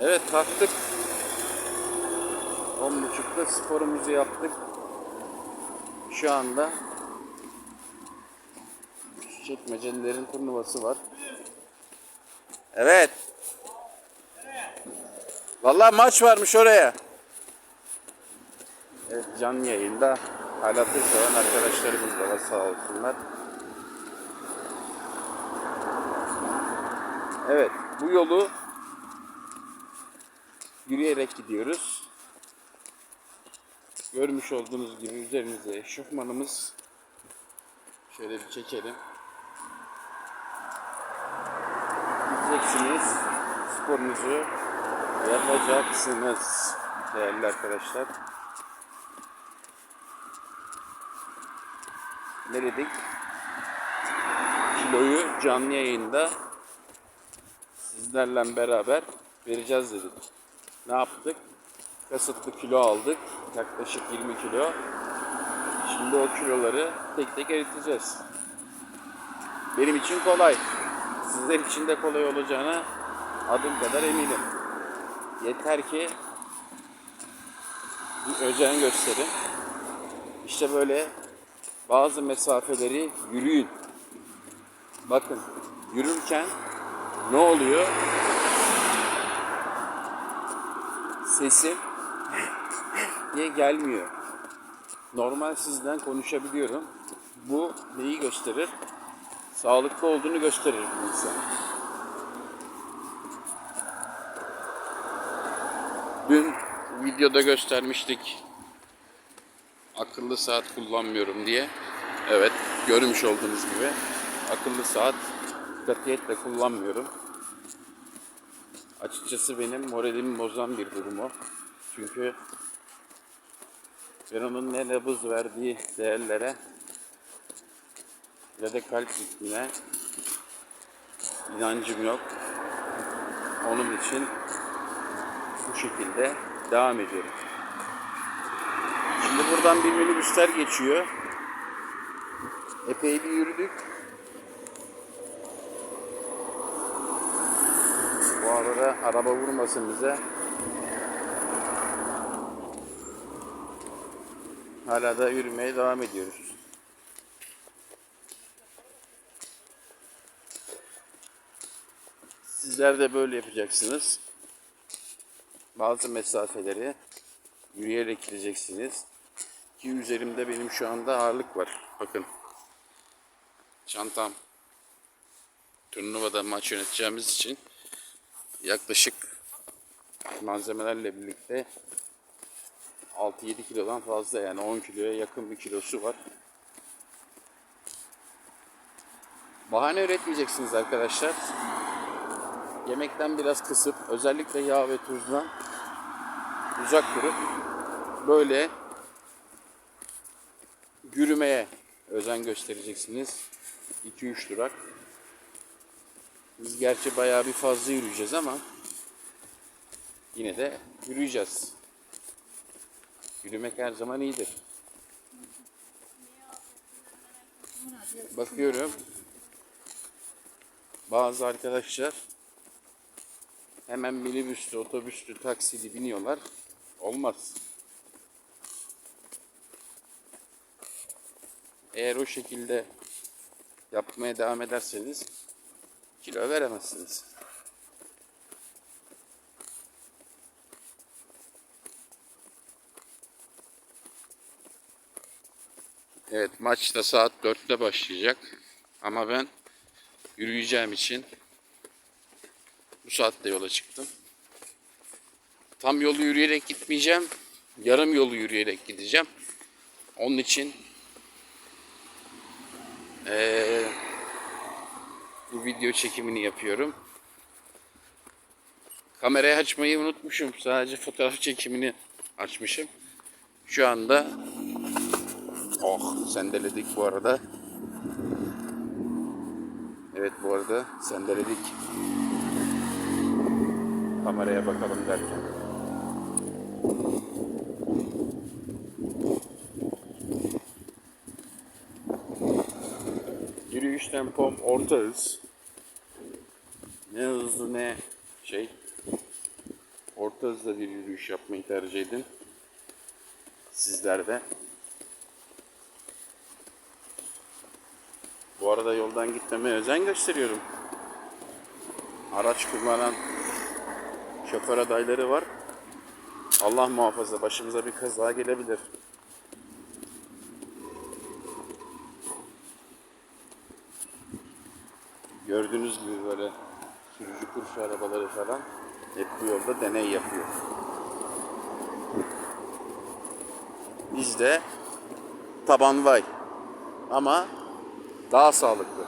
Evet kalktık. 10.30'da sporumuzu yaptık. Şu anda çekmecelerin turnuvası var. Evet. Vallahi maç varmış oraya. Evet canlı yayında halatı seven arkadaşlarımız da var sağ olsunlar. Evet bu yolu yürüyerek gidiyoruz. Görmüş olduğunuz gibi üzerimizde eşofmanımız. Şöyle bir çekelim. Gideceksiniz. Sporunuzu yapacaksınız. Değerli arkadaşlar. Ne dedik? Kiloyu canlı yayında sizlerle beraber vereceğiz dedik. Ne yaptık? Kasıtlı kilo aldık. Yaklaşık 20 kilo. Şimdi o kiloları tek tek eriteceğiz. Benim için kolay. Sizler için de kolay olacağına adım kadar eminim. Yeter ki bir özen gösterin. İşte böyle bazı mesafeleri yürüyün. Bakın yürürken ne oluyor? Sesim diye gelmiyor. Normal sizden konuşabiliyorum. Bu neyi gösterir? Sağlıklı olduğunu gösterir bir insan. Dün videoda göstermiştik. Akıllı saat kullanmıyorum diye. Evet, görmüş olduğunuz gibi akıllı saat katiyetle kullanmıyorum. Açıkçası benim moralimi bozan bir durum o. Çünkü ben onun ne nabız verdiği değerlere ya da kalp ritmine inancım yok. Onun için bu şekilde devam ediyorum. Şimdi buradan bir minibüsler geçiyor. Epey bir yürüdük. Arada araba vurmasın bize. Hala da yürümeye devam ediyoruz. Sizler de böyle yapacaksınız. Bazı mesafeleri yürüyerek gideceksiniz. Ki üzerimde benim şu anda ağırlık var. Bakın. Çantam. Turnuvada maç yöneteceğimiz için yaklaşık malzemelerle birlikte 6-7 kilodan fazla yani 10 kiloya yakın bir kilosu var. Bahane üretmeyeceksiniz arkadaşlar. Yemekten biraz kısıp özellikle yağ ve tuzdan uzak durup böyle yürümeye özen göstereceksiniz. 2-3 durak. Biz gerçi bayağı bir fazla yürüyeceğiz ama yine de yürüyeceğiz. Yürümek her zaman iyidir. Bakıyorum bazı arkadaşlar hemen minibüslü, otobüslü, taksili biniyorlar. Olmaz. Eğer o şekilde yapmaya devam ederseniz kilo veremezsiniz. Evet maç da saat 4'te başlayacak. Ama ben yürüyeceğim için bu saatte yola çıktım. Tam yolu yürüyerek gitmeyeceğim. Yarım yolu yürüyerek gideceğim. Onun için eee, bu video çekimini yapıyorum. Kamerayı açmayı unutmuşum. Sadece fotoğraf çekimini açmışım. Şu anda Oh sendeledik bu arada. Evet bu arada sendeledik. Kameraya bakalım derken. Yürüyüş tempom orta hız. Ne hızlı ne şey. orta hızda bir yürüyüş yapmayı tercih edin. Sizler de. Bu arada yoldan gitmemeye özen gösteriyorum. Araç kullanan şoför adayları var. Allah muhafaza başımıza bir kaza gelebilir. Gördüğünüz gibi böyle sürücü kurşu arabaları falan hep bu yolda deney yapıyor. Bizde taban vay ama daha sağlıklı.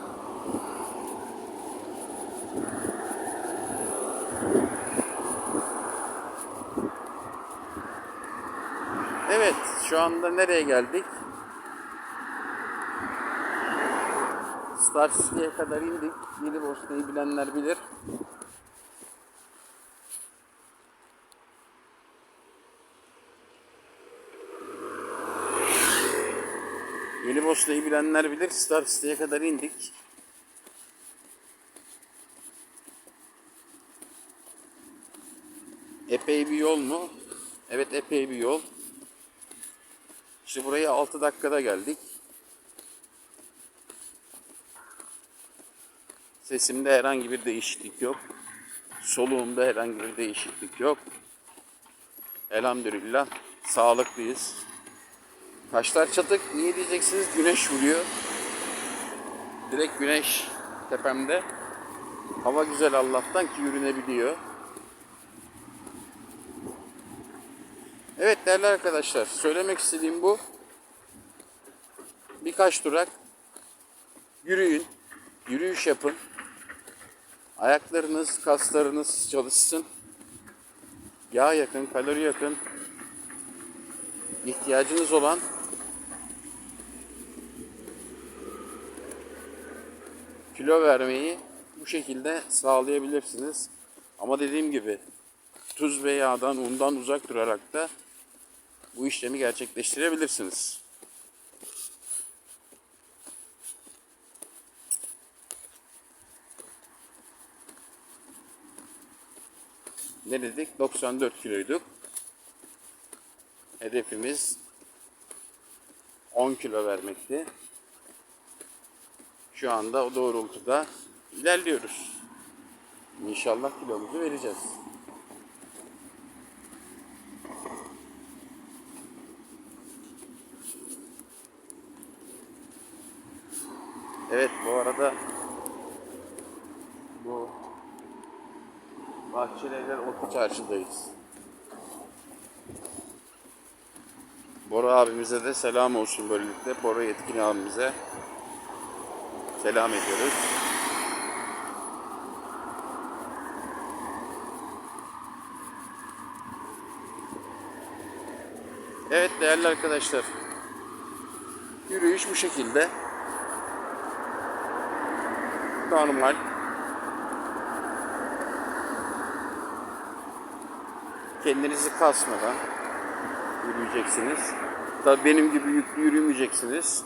Evet, şu anda nereye geldik? Star City'ye kadar indik. Yeni Bosna'yı bilenler bilir. Yeni Bosna'yı bilenler bilir. Star City'ye kadar indik. Epey bir yol mu? Evet epey bir yol. İşte buraya 6 dakikada geldik. Sesimde herhangi bir değişiklik yok. Soluğumda herhangi bir değişiklik yok. Elhamdülillah sağlıklıyız. Taşlar çatık. Niye diyeceksiniz? Güneş vuruyor. Direkt güneş tepemde. Hava güzel Allah'tan ki yürünebiliyor. Evet değerli arkadaşlar, söylemek istediğim bu. Birkaç durak yürüyün, yürüyüş yapın. Ayaklarınız, kaslarınız çalışsın. Yağ yakın, kalori yakın. İhtiyacınız olan kilo vermeyi bu şekilde sağlayabilirsiniz. Ama dediğim gibi tuz ve yağdan, undan uzak durarak da bu işlemi gerçekleştirebilirsiniz. Ne dedik? 94 kiloyduk. Hedefimiz 10 kilo vermekti. Şu anda o doğrultuda ilerliyoruz. İnşallah kilomuzu vereceğiz. Evet bu arada bu Bahçelievler Orta Çarşı'dayız. Bora abimize de selam olsun böylelikle. Bora Yetkin abimize selam ediyoruz. Evet değerli arkadaşlar. Yürüyüş bu şekilde. Normal. Kendinizi kasmadan yürüyeceksiniz. Tabii benim gibi yüklü yürümeyeceksiniz.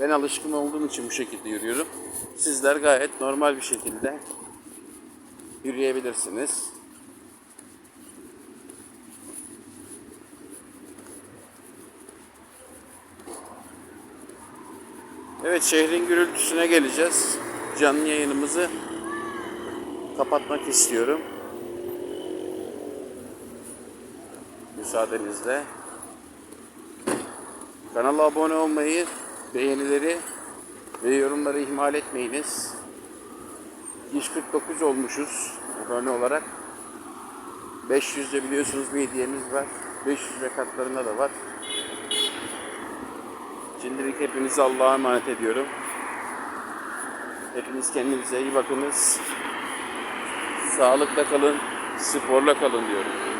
Ben alışkın olduğum için bu şekilde yürüyorum. Sizler gayet normal bir şekilde yürüyebilirsiniz. Evet şehrin gürültüsüne geleceğiz. Canlı yayınımızı kapatmak istiyorum. Müsaadenizle. Kanala abone olmayı, beğenileri ve yorumları ihmal etmeyiniz. 149 olmuşuz abone olarak. 500'de biliyorsunuz bir hediyemiz var. 500 ve katlarında da var. Şimdilik hepinizi Allah'a emanet ediyorum. Hepiniz kendinize iyi bakınız. Sağlıkla kalın, sporla kalın diyorum.